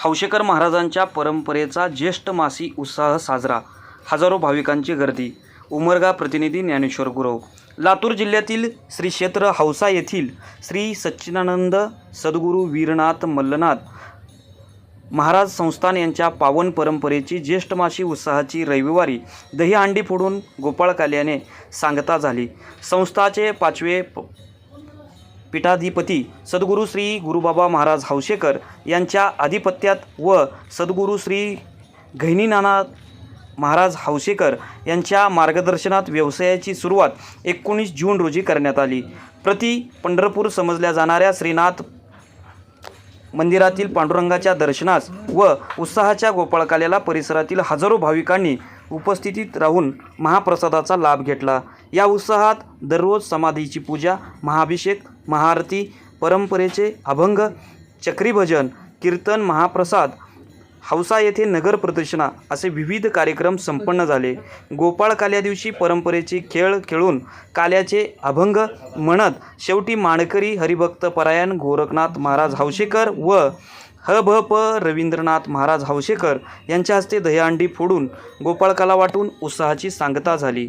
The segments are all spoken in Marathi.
हौशेकर महाराजांच्या परंपरेचा ज्येष्ठ मासी उत्साह साजरा. हजारो भाविकांची गर्दी. उमरगा प्रतिनिधी ज्ञानेश्वर गुरव. लातूर जिल्ह्यातील श्री क्षेत्र हौसा येथील श्री सच्चिदानंद सद्गुरू वीरनाथ मल्लनाथ महाराज संस्थान यांच्या पावन परंपरेची ज्येष्ठ मासी उत्साहाची रविवारी दहीहंडी फोडून गोपाळ काल्याने सांगता झाली. संस्थाचे पाचवे प- पीठाधिपती सद्गुरू श्री गुरुबाबा महाराज हौशेकर यांच्या आधिपत्यात व सद्गुरू श्री घैनीनाना महाराज हौशेकर यांच्या मार्गदर्शनात व्यवसायाची सुरुवात एकोणीस जून रोजी करण्यात आली. प्रति पंढरपूर समजल्या जाणाऱ्या श्रीनाथ मंदिरातील पांडुरंगाच्या दर्शनास व उत्साहाच्या गोपाळकाल्याला परिसरातील हजारो भाविकांनी उपस्थितीत राहून महाप्रसादाचा लाभ घेतला. या उत्साहात दररोज समाधीची पूजा महाभिषेक महाआरती परंपरेचे अभंग चक्रीभजन कीर्तन महाप्रसाद हौसा येथे नगर प्रदर्शना असे विविध कार्यक्रम संपन्न झाले. गोपाळ काल्या दिवशी परंपरेचे खेळ खेळून काल्याचे अभंग म्हणत शेवटी माणकरी हरिभक्त परायण गोरखनाथ महाराज हौशेकर व ह भ प रवींद्रनाथ महाराज हौशेकर यांच्या हस्ते दह्यांडी फोडून गोपाळकाला वाटून उत्साहाची सांगता झाली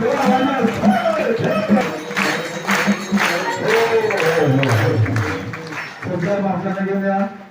एक कोणाची